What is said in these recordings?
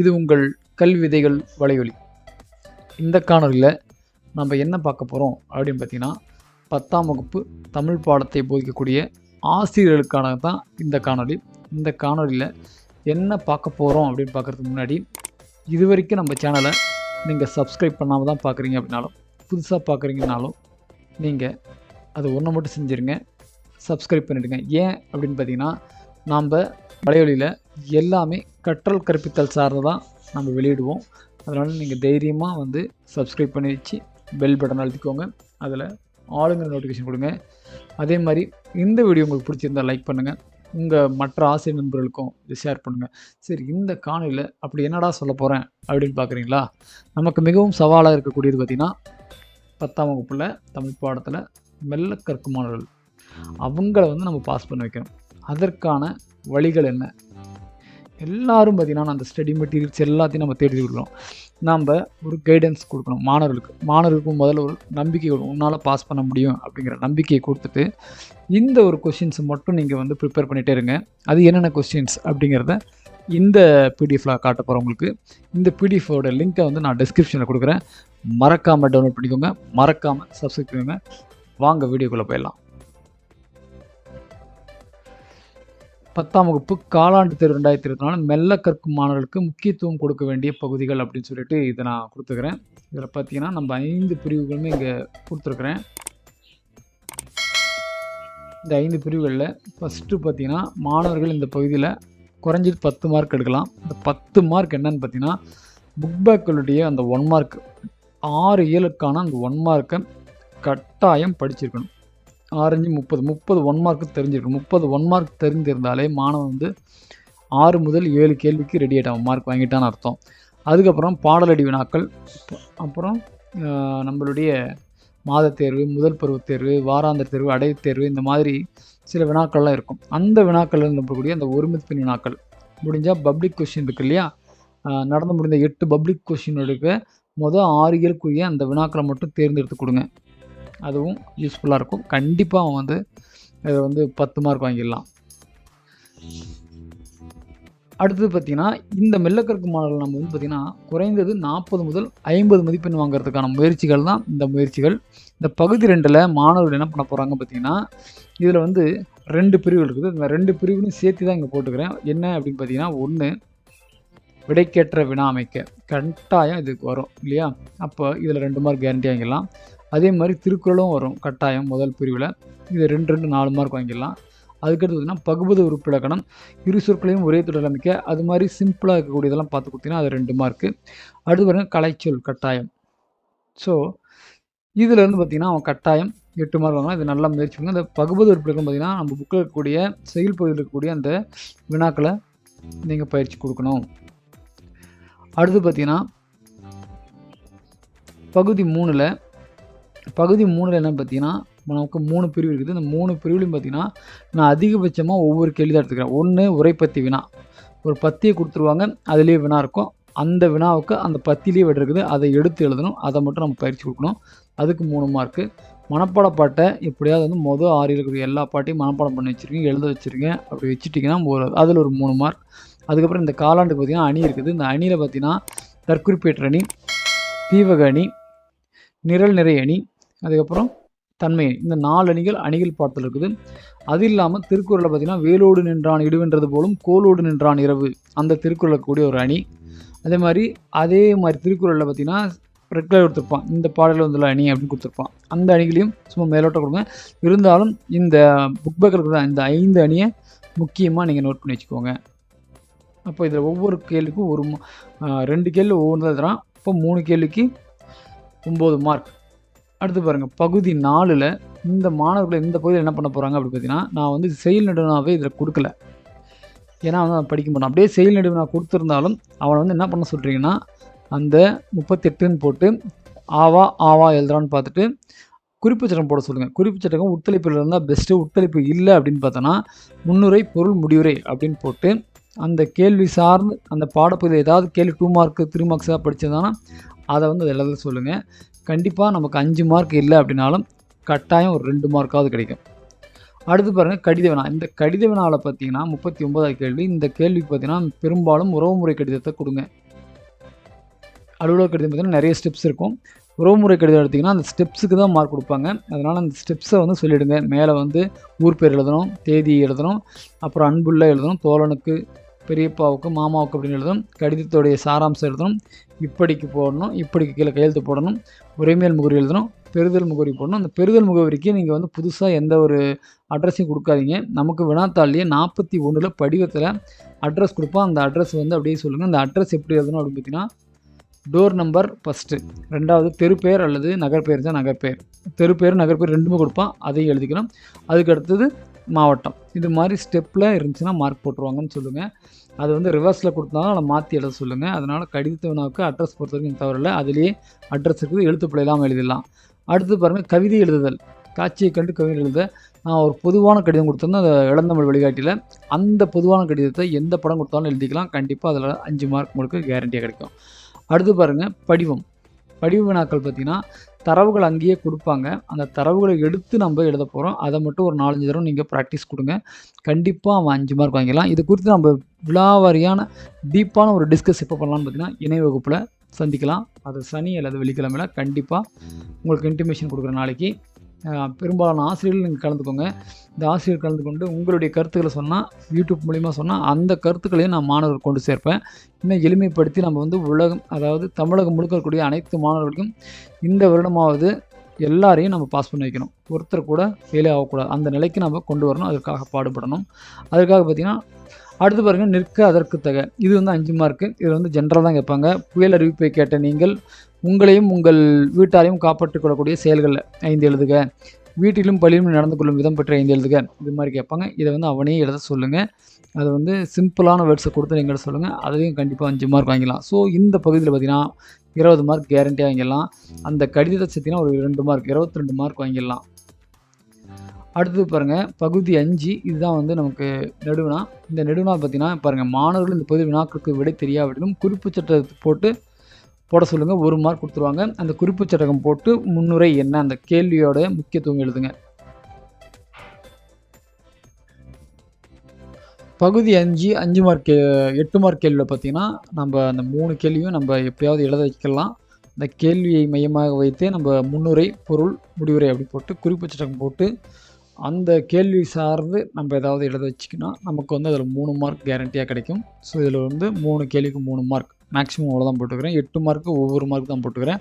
இது உங்கள் கல்வி விதைகள் வலையொலி. இந்த காணொலியில் நம்ம என்ன பார்க்க போகிறோம் அப்படின்னு பார்த்தீங்கன்னா பத்தாம் வகுப்பு தமிழ் பாடத்தை போதிக்கக்கூடிய ஆசிரியர்களுக்கான தான் இந்த காணொளி. இந்த காணொலியில் என்ன பார்க்க போகிறோம் அப்படின்னு பார்க்குறதுக்கு முன்னாடி இது வரைக்கும் நம்ம சேனலை நீங்கள் சப்ஸ்கிரைப் பண்ணாமல் தான் பார்க்குறீங்க அப்படின்னாலும் புதுசாக பார்க்குறீங்கனாலும் நீங்கள் அது ஒன்று மட்டும் செஞ்சுருங்க சப்ஸ்கிரைப் பண்ணிவிடுங்க ஏன் அப்படின்னு பார்த்தீங்கன்னா நாம் வலையொலியில் எல்லாமே கற்றல் கற்பித்தல் சார்ந்து தான் நம்ம வெளியிடுவோம். அதனால் நீங்கள் தைரியமாக வந்து சப்ஸ்கிரைப் பண்ணி வச்சு பெல் பட்டன் அழுத்திக்கோங்க. அதில் ஆளுங்கிற நோட்டிஃபிகேஷன் கொடுங்க. அதே மாதிரி இந்த வீடியோ உங்களுக்கு பிடிச்சிருந்தா லைக் பண்ணுங்கள் உங்கள் மற்ற ஆசிரியர் நண்பர்களுக்கும் இதை ஷேர் பண்ணுங்கள் சரி இந்த காணொலியில் அப்படி என்னடா சொல்ல போகிறேன் அப்படின்னு பார்க்குறீங்களா? நமக்கு மிகவும் சவாலாக இருக்கக்கூடியது பார்த்திங்கன்னா பத்தாம் வகுப்பில் தமிழ் பாடத்தில் மெல்ல கற்கும் மாணவர்கள். அவங்கள வந்து நம்ம பாஸ் பண்ண வைக்கணும். அதற்கான வழிகள் என்ன? எல்லாரும் பார்த்தீங்கன்னா அந்த ஸ்டடி மெட்டீரியல்ஸ் எல்லாத்தையும் நம்ம தேடி கொடுக்குறோம் நாம் ஒரு கைடன்ஸ் கொடுக்கணும் மாணவர்களுக்கு. மாணவர்களுக்கும் முதல்ல ஒரு நம்பிக்கை கொடுக்கணும் உன்னால் பாஸ் பண்ண முடியும் அப்படிங்கிற நம்பிக்கையை கொடுத்துட்டு இந்த ஒரு கொஷின்ஸ் மட்டும் நீங்கள் வந்து ப்ரிப்பேர் பண்ணிகிட்டே இருங்க. அது என்னென்ன கொஸ்டின்ஸ் அப்படிங்கிறத இந்த பிடிஎஃப்பில் காட்ட போகிறேன் உங்களுக்கு. இந்த பிடிஎஃபோட லிங்க்கை வந்து நான் டிஸ்கிரிப்ஷனில் கொடுக்குறேன். மறக்காமல் டவுன்லோட் பண்ணிக்கோங்க. மறக்காமல் சப்ஸ்கிரைப் பண்ணுங்க வாங்க வீடியோக்குள்ளே போயிடலாம். பத்தாம் வகுப்பு காலாண்டு தேர்வு ரெண்டாயிரத்தி இருபத்தி நாலு மெல்ல கற்கும் மாணவர்களுக்கு முக்கியத்துவம் கொடுக்க வேண்டிய பகுதிகள் அப்படின்னு சொல்லிட்டு இதை நான் கொடுத்துக்கிறேன் இதில் பார்த்தீங்கன்னா நம்ம ஐந்து பிரிவுகளுமே இங்கே கொடுத்துருக்குறேன். இந்த ஐந்து பிரிவுகளில் ஃபஸ்ட்டு பார்த்தீங்கன்னா மாணவர்கள் இந்த பகுதியில் குறைஞ்சது பத்து மார்க் எடுக்கலாம். இந்த பத்து மார்க் என்னன்னு பார்த்தீங்கன்னா புக் பேக்களுடைய அந்த ஒன் மார்க் ஆறு ஏழுக்கான அந்த ஒன் மார்க்கை கட்டாயம் படிச்சிருக்கணும். ஆரஞ்சு முப்பது முப்பது ஒன் மார்க்கு தெரிஞ்சிருக்கும் முப்பது ஒன் மார்க் தெரிஞ்சிருந்தாலே மாணவன் வந்து ஆறு முதல் ஏழு கேள்விக்கு ரெடி ஆகிட்டான் மார்க் வாங்கிட்டான்னு அர்த்தம். அதுக்கப்புறம் பாடலடி வினாக்கள் அப்புறம் நம்மளுடைய மாத தேர்வு முதல் பருவ தேர்வு வாராந்திர தேர்வு அடை தேர்வு இந்த மாதிரி சில வினாக்கள்லாம் இருக்கும். அந்த வினாக்கள் இருக்கக்கூடிய அந்த ஒருமித்தின் வினாக்கள். முடிஞ்சால் பப்ளிக் கொஷின் இருக்கு இல்லையா? நடந்து முடிந்த எட்டு பப்ளிக் கொஷினுடைய மொதல் ஆறு இயலுக்குரிய அந்த வினாக்களை மட்டும் தேர்ந்தெடுத்து கொடுங்க. அதுவும் யூஸ்ஃபுல்லாக இருக்கும். கண்டிப்பாக அவன் வந்து இதை வந்து பத்து மார்க் வாங்கிடலாம். அடுத்தது பார்த்திங்கன்னா இந்த மெல்லக்கற்கு மாணவர்கள் நம்ம வந்து பார்த்திங்கன்னா குறைந்தது நாற்பது முதல் ஐம்பது மதிப்பெண் வாங்குறதுக்கான முயற்சிகள் தான் இந்த முயற்சிகள். இந்த பகுதி ரெண்டில் மாணவர்கள் என்ன பண்ண போகிறாங்க பார்த்திங்கன்னா இதில் வந்து ரெண்டு பிரிவுகள் இருக்குது. இந்த ரெண்டு பிரிவுகளும் சேர்த்து தான் இங்கே போட்டுக்கிறேன். என்ன அப்படின்னு பார்த்தீங்கன்னா ஒன்று விடைக்கேற்ற வினா அமைக்க. கட்டாயம் இதுக்கு வரும் இல்லையா? அப்போ இதில் ரெண்டு மார்க் கேரண்டி வாங்கிடலாம். அதே மாதிரி திருக்குறளும் வரும். கட்டாயம் முதல் பிரிவில். இது ரெண்டு ரெண்டு நாலு மார்க் வாங்கிடலாம். அதுக்கடுத்து பார்த்தீங்கன்னா பகுபது உறுப்பிலக்கணம் இரு சொற்களையும் ஒரே தொடர் அமைக்க அது மாதிரி சிம்பிளாக இருக்கக்கூடியதெல்லாம் பார்த்து கொடுத்தீங்கன்னா அது ரெண்டு மார்க்கு அடுத்து பாருங்கள் கலைச்சொல் கட்டாயம். ஸோ இதில் இருந்து பார்த்தீங்கன்னா அவன் கட்டாயம் எட்டு மார்க் வாங்கலாம் இது நல்லா முயற்சி பண்ணுங்க. இந்த பகுபது உறுப்பிலக்கணம் பார்த்தீங்கன்னா நம்ம புக்கில் இருக்கக்கூடிய செயல் பகுதியில் இருக்கக்கூடிய அந்த வினாக்களை நீங்கள் பயிற்சி கொடுக்கணும். அடுத்து பார்த்தீங்கன்னா பகுதி மூணில் பகுதி மூணில் என்னென்னு பார்த்தீங்கன்னா நமக்கு மூணு பிரிவு இருக்குது. இந்த மூணு பிரிவுலையும் பார்த்தீங்கன்னா நான் அதிகபட்சமாக ஒவ்வொரு கேள்வி தான் எடுத்துக்கிறேன். ஒன்று உரைப்பத்தி வினா. ஒரு பத்தியை கொடுத்துருவாங்க அதுலேயே வினா இருக்கும். அந்த வினாவுக்கு அந்த பத்திலேயே விட இருக்குது. அதை எடுத்து எழுதணும். அதை மட்டும் நம்ம பயிற்சி கொடுக்கணும். அதுக்கு மூணு மார்க்கு மனப்பாட பாட்டை எப்படியாவது வந்து மொதல் ஆறு இருக்கக்கூடிய எல்லா பாட்டையும் மனப்பாடம் பண்ணி வச்சுருக்கீங்க எழுத வச்சுருக்கேன் அப்படி வச்சுட்டிங்கன்னா ஒரு அதில் ஒரு மூணு மார்க் அதுக்கப்புறம் இந்த காலாண்டுக்கு பார்த்திங்கன்னா அணி இருக்குது. இந்த அணியில் பார்த்தீங்கன்னா தற்குறிப்பேற்ற அணி தீவக அணி நிரல் நிறை அணி அதுக்கப்புறம் தன்மை. இந்த நாலு அணிகள் அணிகள் பாடத்தில் இருக்குது. அது இல்லாமல் திருக்குறளில் பார்த்தீங்கன்னா வேலோடு நின்றான் இடுவென்றது போலும் கோலோடு நின்றான் இரவு. அந்த திருக்குறளில் கூடிய ஒரு அணி. அதே மாதிரி அதே மாதிரி திருக்குறளில் பார்த்தீங்கன்னா ரெட் கலர் கொடுத்துருப்பான். இந்த பாடலில் வந்துள்ள அணி அப்படின்னு கொடுத்துருப்பான். அந்த அணிகளையும் சும்மா மேலோட்டம் கொடுங்க. இருந்தாலும் இந்த புக் பேக்கில் இருக்கிற இந்த ஐந்து அணியை முக்கியமாக நீங்கள் நோட் பண்ணி வச்சுக்கோங்க. அப்போ இதில் ஒவ்வொரு கேள்விக்கும் ஒரு ரெண்டு கேள்வி ஒவ்வொன்று தரான். இப்போ மூணு கேள்விக்கு ஒம்பது மார்க் அடுத்து பாருங்கள் பகுதி நாலில் இந்த மாணவர்கள் இந்த பகுதியில் என்ன பண்ண போகிறாங்க அப்படி பார்த்தீங்கன்னா நான் வந்து செயல் நடுவனாகவே இதில் கொடுக்கல. ஏன்னா வந்து அவன் படிக்க மாட்டான். அப்படியே செயல் நடுவனாக கொடுத்துருந்தாலும் அவனை வந்து என்ன பண்ண சொல்கிறீங்கன்னா அந்த முப்பத்தெட்டுன்னு போட்டு ஆவா ஆவா எழுதுறான்னு பார்த்துட்டு குறிப்பு சட்டம் போட சொல்லுங்கள் குறிப்பு சட்டம் உட்தளிப்பில் இருந்தால் பெஸ்ட்டு உத்தளிப்பு இல்லை அப்படின்னு பார்த்தோன்னா முன்னுரை பொருள் முடிவுரை அப்படின்னு போட்டு அந்த கேள்வி சார்ந்து அந்த பாடப்பகுதியில் ஏதாவது கேள்வி டூ மார்க்கு த்ரீ மார்க்ஸாக படித்ததானா அதை வந்து அதை எழுத சொல்லுங்கள் கண்டிப்பாக நமக்கு அஞ்சு மார்க் இல்லை அப்படின்னாலும் கட்டாயம் ஒரு ரெண்டு மார்க்காவது கிடைக்கும். அடுத்து பாருங்கள் கடித வினா இந்த கடித வினாவில் பார்த்தீங்கன்னா முப்பத்தி ஒன்பதாவது கேள்வி. இந்த கேள்விக்கு பார்த்தீங்கன்னா பெரும்பாலும் உறவுமுறை கடிதத்தை கொடுங்க. அலுவலக கடிதம் பார்த்தீங்கன்னா நிறைய ஸ்டெப்ஸ் இருக்கும். உறவுமுறை கடிதம் எடுத்திங்கன்னா அந்த ஸ்டெப்ஸுக்கு தான் மார்க் கொடுப்பாங்க. அதனால் அந்த ஸ்டெப்ஸை வந்து சொல்லிவிடுங்க மேலே வந்து ஊர் பேர் எழுதணும் தேதி எழுதணும் அப்புறம் அன்புள்ள எழுதணும் தோழனுக்கு பெரியப்பாவுக்கும் மாமாவுக்கு அப்படின்னு எழுதணும். கடிதத்துடைய சாராம்சம் எழுதணும். இப்படிக்கு போடணும். இப்படிக்கு கீழே கையெழுத்து போடணும். உரிமையல் முகவரி எழுதணும். பெறுதல் முகவரி போடணும். அந்த பெறுதல் முகவரிக்கு நீங்கள் வந்து புதுசாக எந்த ஒரு அட்ரஸையும் கொடுக்காதீங்க. நமக்கு வினாத்தாள்லேயே நாற்பத்தி ஒன்றில் படிவத்தில் அட்ரஸ் கொடுப்போம். அந்த அட்ரஸ் வந்து அப்படியே சொல்லுங்கள் அந்த அட்ரஸ் எப்படி எழுதணும் அப்படின்னு பார்த்தீங்கன்னா டோர் நம்பர் ஃபஸ்ட்டு ரெண்டாவது தெருப்பேர் அல்லது நகர்பெயர் தான் நகர்பெயர். பேர் நகர்பெயர் ரெண்டுமே கொடுப்பான் அதையும் எழுதிக்கணும் அதுக்கு அடுத்தது மாவட்டம். இது மாதிரி ஸ்டெப்பில் இருந்துச்சுன்னா மார்க் போட்டுருவாங்கன்னு சொல்லுங்கள் அது வந்து ரிவர்ஸில் கொடுத்தாலும் அதை மாற்றி எழுத சொல்லுங்கள் அதனால் கடிதத்து வினாவுக்கு அட்ரஸ் பொறுத்த வரைக்கும் தவறில்லை. அதுலேயே அட்ரஸ் இருக்குது எழுத்துப்பிழை இல்லாமல் எழுதிடலாம். அடுத்து பாருங்கள் கவிதை எழுதுதல். காட்சியை கண்டு கவிதை எழுத. நான் ஒரு பொதுவான கடிதம் கொடுத்துருந்தேன் அந்த இளந்தமிழ் வழிகாட்டியில். அந்த பொதுவான கடிதத்தை எந்த படம் கொடுத்தாலும் எழுதிக்கலாம். கண்டிப்பாக அதில் அஞ்சு மார்க் உங்களுக்கு கேரண்டியாக கிடைக்கும். அடுத்து பாருங்கள் படிவம். படிவ வினாக்கள் பார்த்திங்கன்னா தரவுகள் அங்கேயே கொடுப்பாங்க. அந்த தரவுகளை எடுத்து நம்ம எழுத போகிறோம் அதை மட்டும் ஒரு நாலஞ்சு தடவை நீங்கள் ப்ராக்டிஸ் கொடுங்க. கண்டிப்பாக அவன் அஞ்சு மார்க் வாங்கிடலாம். இது குறித்து நம்ம விழாவாரியான டீப்பான ஒரு டிஸ்கஸ் எப்போ பண்ணலாம்னு பார்த்தீங்கன்னா இணை வகுப்பில் சந்திக்கலாம். அது சனி அல்லது வெள்ளிக்கிழமையில் கண்டிப்பாக உங்களுக்கு இன்டிமேஷன் கொடுக்குற நாளைக்கு. பெரும்பாலான ஆசிரியர்கள் நீங்கள் கலந்துக்கோங்க. இந்த ஆசிரியர் கலந்து கொண்டு உங்களுடைய கருத்துக்களை சொன்னால் யூடியூப் மூலிமா சொன்னால் அந்த கருத்துக்களையும் நான் மாணவர்கள் கொண்டு சேர்ப்பேன். இன்னும் எளிமைப்படுத்தி நம்ம வந்து உலகம் அதாவது தமிழகம் முழுக்க இருக்கக்கூடிய அனைத்து மாணவர்களுக்கும் இந்த வருடமாவது எல்லாரையும் நம்ம பாஸ் பண்ணி வைக்கணும். ஒருத்தர் கூட ஃபெயிலே ஆகக்கூடாது. அந்த நிலைக்கு நம்ம கொண்டு வரணும். அதுக்காக பாடுபடணும். அதுக்காக பார்த்திங்கன்னா அடுத்து பாருங்கள் நிற்க அதற்கு தக. இது வந்து அஞ்சு மார்க்கு இது வந்து ஜென்ரலாக தான் கேட்பாங்க. புயல் அறிவிப்பை கேட்ட நீங்கள் உங்களையும் உங்கள் வீட்டாரையும் காப்பாற்றிக் கொள்ளக்கூடிய செயல்கள் ஐந்து எழுதுக. வீட்டிலும் பள்ளியிலும் நடந்து கொள்ளும் விதம் பற்றி ஐந்து எழுதுக. இது மாதிரி கேட்பாங்க. இதை வந்து அவனே எழுத சொல்லுங்கள் அது வந்து சிம்பிளான வேர்ட்ஸை கொடுத்து நீங்கள் சொல்லுங்கள் அதையும் கண்டிப்பாக அஞ்சு மார்க் வாங்கிடலாம். ஸோ இந்த பகுதியில் பார்த்தீங்கன்னா இருபது மார்க் கேரண்டியாக வாங்கிடலாம். அந்த கடிதத்தை சேர்த்திங்கன்னா ஒரு ரெண்டு மார்க் இருபத்தி ரெண்டு மார்க் வாங்கிடலாம். அடுத்தது பாருங்கள் பகுதி அஞ்சு. இதுதான் வந்து நமக்கு நெடுவினா. இந்த நெடுவினா பார்த்தீங்கன்னா பாருங்கள் மாணவர்கள் இந்த பகுதி வினாக்களுக்கு விடை தெரியாவிடலும் குறிப்பு சட்டத்தை போட்டு போட சொல்லுங்கள் ஒரு மார்க் கொடுத்துருவாங்க. அந்த குறிப்பு சட்டகம் போட்டு முன்னுரை என்ன? அந்த கேள்வியோட முக்கியத்துவம் எழுதுங்க. பகுதி அஞ்சு அஞ்சு மார்க் எட்டு மார்க் கேள்வியில் பார்த்தீங்கன்னா நம்ம அந்த மூணு கேள்வியும் நம்ம எப்பயாவது எழுத வைக்கலாம். இந்த கேள்வியை மையமாக வைத்து நம்ம முன்னுரை பொருள் முடிவுரை அப்படி போட்டு குறிப்பு சட்டகம் போட்டு அந்த கேள்வி சார்ந்து நம்ம ஏதாவது எழுத வச்சுக்கணும் நமக்கு வந்து அதில் மூணு மார்க் கேரண்டியாக கிடைக்கும். ஸோ இதில் வந்து மூணு கேள்விக்கு மூணு மார்க் மேக்ஸிமம் அவ்வளோ தான் போட்டுக்கிறேன். எட்டு மார்க்கு ஒவ்வொரு மார்க் தான் போட்டுக்கிறேன்.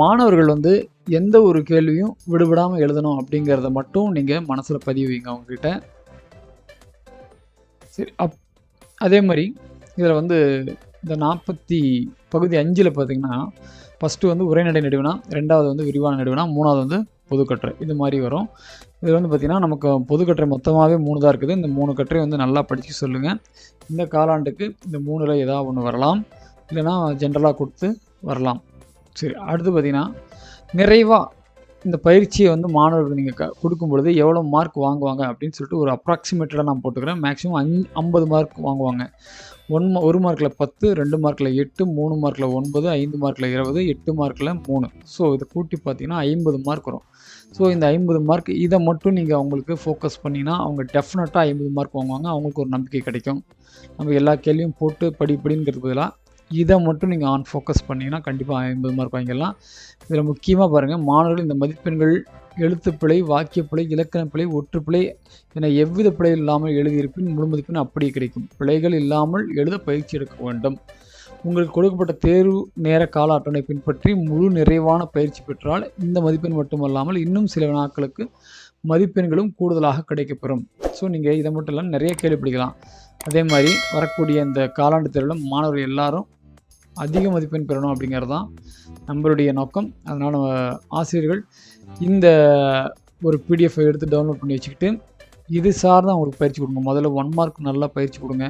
மாணவர்கள் வந்து எந்த ஒரு கேள்வியும் விடுபடாமல் எழுதணும் அப்படிங்கிறத மட்டும் நீங்கள் மனசில் பதிவு வைங்க அவங்கக்கிட்ட சரி அப் அதே மாதிரி இதில் வந்து இந்த நாற்பத்தி பகுதி அஞ்சில் பார்த்தீங்கன்னா ஃபஸ்ட்டு வந்து உரைநடை நடுவினா ரெண்டாவது வந்து விரிவான நடுவினா மூணாவது வந்து பொதுக்கட்டுரை. இது மாதிரி வரும். இது வந்து பார்த்திங்கன்னா நமக்கு பொதுக்கட்டுரை மொத்தமாகவே மூணு தான் இருக்குது. இந்த மூணு கட்டுரை வந்து நல்லா படித்து சொல்லுங்கள் இந்த காலாண்டுக்கு இந்த மூணில் ஏதாவது ஒன்று வரலாம். இல்லைன்னா ஜென்ரலாக கொடுத்து வரலாம். சரி அடுத்து பார்த்திங்கன்னா நிறைவாக இந்த பயிற்சியை வந்து மாணவர்களுக்கு நீங்கள் க கொடுக்கும் பொழுது எவ்வளோ மார்க் வாங்குவாங்க அப்படின்னு சொல்லிட்டு ஒரு அப்ராக்சிமேட்டடாக நான் போட்டுக்கிறேன். மேக்ஸிமம் அஞ் ஐம்பது மார்க் வாங்குவாங்க. ஒன் ஒரு மார்க்கில் பத்து ரெண்டு மார்க்கில் எட்டு மூணு மார்க்கில் ஒன்பது ஐந்து மார்க்கில் இருபது எட்டு மார்க்கில் மூணு. ஸோ இதை கூட்டி பார்த்தீங்கன்னா ஐம்பது மார்க் வரும். ஸோ இந்த ஐம்பது மார்க் இதை மட்டும் நீங்கள் அவங்களுக்கு ஃபோக்கஸ் பண்ணிங்கன்னா அவங்க டெஃபினட்டாக ஐம்பது மார்க் வாங்குவாங்க. அவங்களுக்கு ஒரு நம்பிக்கை கிடைக்கும். நம்ம எல்லா கேள்வியும் போட்டு படி படிங்கிறது பதிலாக இதை மட்டும் நீங்கள் ஆன் ஃபோக்கஸ் பண்ணிங்கன்னா கண்டிப்பாக ஐம்பது மார்க் வாங்கிடலாம். இதில் முக்கியமாக பாருங்கள் மாணவர்கள் இந்த மதிப்பெண்கள் எழுத்துப்பிழை வாக்கியப்பிழை இலக்கணப்பிழை ஒற்றுப்பிழை என எவ்வித பிழை இல்லாமல் எழுதியிருப்பின் முழு மதிப்பெண் அப்படியே கிடைக்கும். பிழைகள் இல்லாமல் எழுத பயிற்சி எடுக்க வேண்டும். உங்களுக்கு கொடுக்கப்பட்ட தேர்வு நேர கால அட்டவணை பின்பற்றி முழு நிறைவான பயிற்சி பெற்றால் இந்த மதிப்பெண் மட்டுமல்லாமல் இன்னும் சில நாட்களுக்கு மதிப்பெண்களும் கூடுதலாக கிடைக்கப்பெறும். ஸோ நீங்கள் இதை மட்டும் இல்லாமல் நிறைய கேள்விப்படுக்கலாம் அதே மாதிரி வரக்கூடிய இந்த காலாண்டு தேர்வில் மாணவர்கள் எல்லாரும் அதிக மதிப்பெண் பெறணும் அப்படிங்கிறது தான் நம்மளுடைய நோக்கம். அதனால் ஆசிரியர்கள் இந்த ஒரு பிடிஎஃப் எடுத்து டவுன்லோட் பண்ணி வச்சுக்கிட்டு இது சார்ந்து அவங்களுக்கு பயிற்சி கொடுங்க. முதல்ல ஒன் மார்க் நல்லா பயிற்சி கொடுங்க.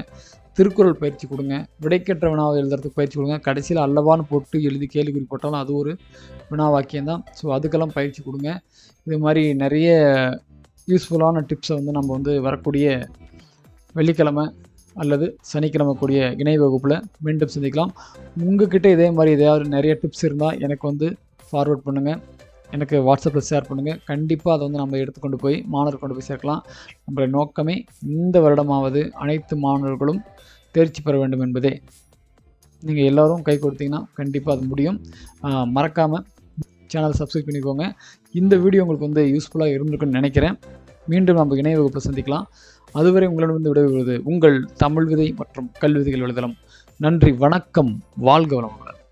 திருக்குறள் பயிற்சி கொடுங்க. விடைக்கற்ற வினாவை எழுதுறதுக்கு பயிற்சி கொடுங்க. கடைசியில் அல்லவான்னு போட்டு எழுதி கேள்விக்குறி போட்டாலும் அது ஒரு வினாவாக்கியம் தான். ஸோ அதுக்கெல்லாம் பயிற்சி கொடுங்க. இது மாதிரி நிறைய யூஸ்ஃபுல்லான டிப்ஸை வந்து நம்ம வந்து வரக்கூடிய வெள்ளிக்கிழமை அல்லது சனிக்கிழமை கூடிய இணை வகுப்பில் மீண்டும் சந்திக்கலாம். உங்ககிட்ட இதே மாதிரி ஏதாவது நிறைய டிப்ஸ் இருந்தால் எனக்கு வந்து ஃபார்வர்ட் பண்ணுங்கள் எனக்கு வாட்ஸ்அப்பில் ஷேர் பண்ணுங்கள் கண்டிப்பாக அதை வந்து நம்ம எடுத்துக்கொண்டு போய் மாணவர் கொண்டு போய் சேர்க்கலாம். நம்மளுடைய நோக்கமே இந்த வருடமாவது அனைத்து மாணவர்களும் தேர்ச்சி பெற வேண்டும் என்பதே. நீங்கள் எல்லோரும் கை கொடுத்தீங்கன்னா கண்டிப்பாக அது முடியும். மறக்காமல் சேனலை சப்ஸ்கிரைப் பண்ணிக்கோங்க. இந்த வீடியோ உங்களுக்கு வந்து யூஸ்ஃபுல்லாக இருந்திருக்குன்னு நினைக்கிறேன். மீண்டும் நம்ம இணைய வகுப்பில் சந்திக்கலாம். அதுவரை உங்களிடம் விடைபெறுவது உங்கள் தமிழ் விதை மற்றும் கல்விதைகள் எழுதலாம். நன்றி வணக்கம் வாழ்க வளம்